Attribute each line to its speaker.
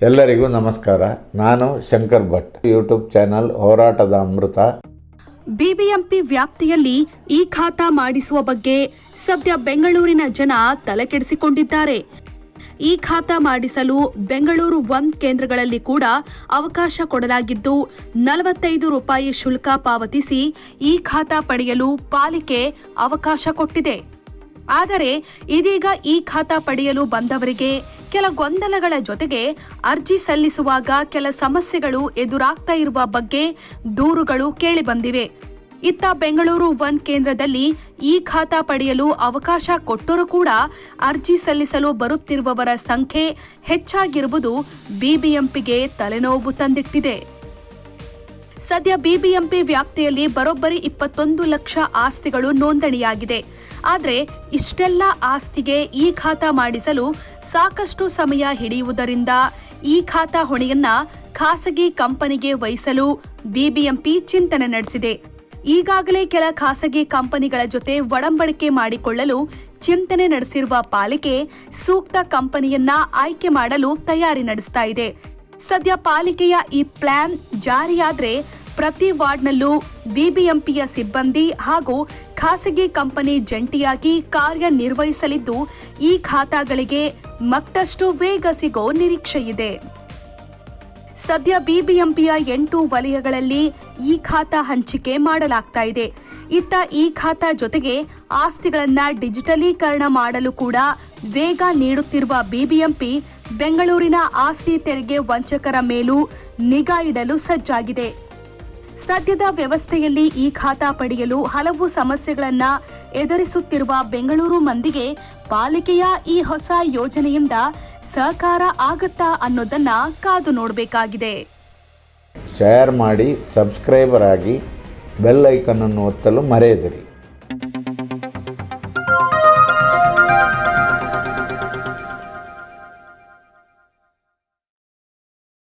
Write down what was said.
Speaker 1: ಎಲ್ಲರಿಗೂ ನಮಸ್ಕಾರ. ನಾನು ಶಂಕರ್ ಭಟ್. ಯೂಟ್ಯೂಬ್ ಚಾನಲ್ ಹೋರಾಟದ ಅಮೃತ.
Speaker 2: ಬಿಬಿಎಂಪಿ ವ್ಯಾಪ್ತಿಯಲ್ಲಿ ಈ ಖಾತಾ ಮಾಡಿಸುವ ಬಗ್ಗೆ ಸದ್ಯ ಬೆಂಗಳೂರಿನ ಜನ ತಲೆಕೆಡಿಸಿಕೊಂಡಿದ್ದಾರೆ. ಈ ಖಾತಾ ಮಾಡಿಸಲು ಬೆಂಗಳೂರು ಒನ್ ಕೇಂದ್ರಗಳಲ್ಲಿ ಕೂಡ ಅವಕಾಶ ಕೊಡಲಾಗಿದ್ದು, ನಲವತ್ತೈದು ರೂಪಾಯಿ ಶುಲ್ಕ ಪಾವತಿಸಿ ಈ ಖಾತಾ ಪಡೆಯಲು ಪಾಲಿಕೆ ಅವಕಾಶ ಕೊಟ್ಟಿದೆ. ಆದರೆ ಇದೀಗ ಈ ಖಾತಾ ಪಡೆಯಲು ಬಂದವರಿಗೆ ಕೆಲ ಗೊಂದಲಗಳ ಜೊತೆಗೆ ಅರ್ಜಿ ಸಲ್ಲಿಸುವಾಗ ಕೆಲ ಸಮಸ್ಯೆಗಳು ಎದುರಾಗ್ತಾ ಇರುವ ಬಗ್ಗೆ ದೂರುಗಳು ಕೇಳಿಬಂದಿವೆ. ಇತ್ತ ಬೆಂಗಳೂರು ಒನ್ ಕೇಂದ್ರದಲ್ಲಿ ಈ ಖಾತಾ ಪಡೆಯಲು ಅವಕಾಶ ಕೊಟ್ಟರೂ ಕೂಡ ಅರ್ಜಿ ಸಲ್ಲಿಸಲು ಬರುತ್ತಿರುವವರ ಸಂಖ್ಯೆ ಹೆಚ್ಚಾಗಿರುವುದು ಬಿಬಿಎಂಪಿಗೆ ತಲೆನೋವು ತಂದಿಟ್ಟಿದೆ. ಸದ್ಯ ಬಿಬಿಎಂಪಿ ವ್ಯಾಪ್ತಿಯಲ್ಲಿ ಬರೋಬ್ಬರಿ ಇಪ್ಪತ್ತೊಂದು ಲಕ್ಷ ಆಸ್ತಿಗಳು ನೋಂದಣಿಯಾಗಿದೆ. ಆದರೆ ಇಷ್ಟೆಲ್ಲ ಆಸ್ತಿಗೆ ಈ ಖಾತಾ ಮಾಡಿಸಲು ಸಾಕಷ್ಟು ಸಮಯ ಹಿಡಿಯುವುದರಿಂದ ಈ ಖಾತಾ ಹೊಣೆಯನ್ನ ಖಾಸಗಿ ಕಂಪನಿಗೆ ವಹಿಸಲು ಬಿಬಿಎಂಪಿ ಚಿಂತನೆ ನಡೆಸಿದೆ. ಈಗಾಗಲೇ ಕೆಲ ಖಾಸಗಿ ಕಂಪನಿಗಳ ಜೊತೆ ಒಡಂಬಡಿಕೆ ಮಾಡಿಕೊಳ್ಳಲು ಚಿಂತನೆ ನಡೆಸಿರುವ ಪಾಲಿಕೆ ಸೂಕ್ತ ಕಂಪನಿಯನ್ನ ಆಯ್ಕೆ ಮಾಡಲು ತಯಾರಿ ನಡೆಸ್ತಾ ಇದೆ. ಸದ್ಯ ಪಾಲಿಕೆಯ ಈ ಪ್ಲಾನ್ ಜಾರಿಯಾದ್ರೆ ಪ್ರತಿ ವಾರ್ಡ್ನಲ್ಲೂ ಬಿಬಿಎಂಪಿಯ ಸಿಬ್ಬಂದಿ ಹಾಗೂ ಖಾಸಗಿ ಕಂಪನಿ ಜಂಟಿಯಾಗಿ ಕಾರ್ಯನಿರ್ವಹಿಸಲಿದ್ದು, ಈ ಖಾತಾಗಳಿಗೆ ಮತ್ತಷ್ಟು ವೇಗ ಸಿಗೋ ನಿರೀಕ್ಷೆ ಇದೆ. ಸದ್ಯ ಬಿಬಿಎಂಪಿಯ ಎಂಟು ವಲಯಗಳಲ್ಲಿ ಈ ಖಾತಾ ಹಂಚಿಕೆ ಮಾಡಲಾಗ್ತಾ ಇದೆ. ಇತ್ತ ಈ ಖಾತಾ ಜೊತೆಗೆ ಆಸ್ತಿಗಳನ್ನ ಡಿಜಿಟಲೀಕರಣ ಮಾಡಲು ಕೂಡ ವೇಗ ನೀಡುತ್ತಿರುವ ಬಿಬಿಎಂಪಿ ಬೆಂಗಳೂರಿನ ಆಸ್ತಿ ತೆರಿಗೆ ವಂಚಕರ ಮೇಲೂ ನಿಗಾ ಇಡಲು ಸಜ್ಜಾಗಿದೆ. ಸದ್ಯದ ವ್ಯವಸ್ಥೆಯಲ್ಲಿ ಈ ಖಾತಾ ಪಡೆಯಲು ಹಲವು ಸಮಸ್ಯೆಗಳನ್ನ ಎದುರಿಸುತ್ತಿರುವ ಬೆಂಗಳೂರು ಮಂದಿಗೆ ಪಾಲಿಕೆಯ ಈ ಹೊಸ ಯೋಜನೆಯಿಂದ ಸಹಕಾರ ಆಗತ್ತಾ ಅನ್ನೋದನ್ನ ಕಾದು ನೋಡಬೇಕಾಗಿದೆ.
Speaker 1: ಶೇರ್ ಮಾಡಿ ಸಬ್ಸ್ಕ್ರೈಬರ್ ಆಗಿ ಬೆಲ್ ಐಕನನ್ನು ಒತ್ತಲು ಮರೆಯದಿರಿ.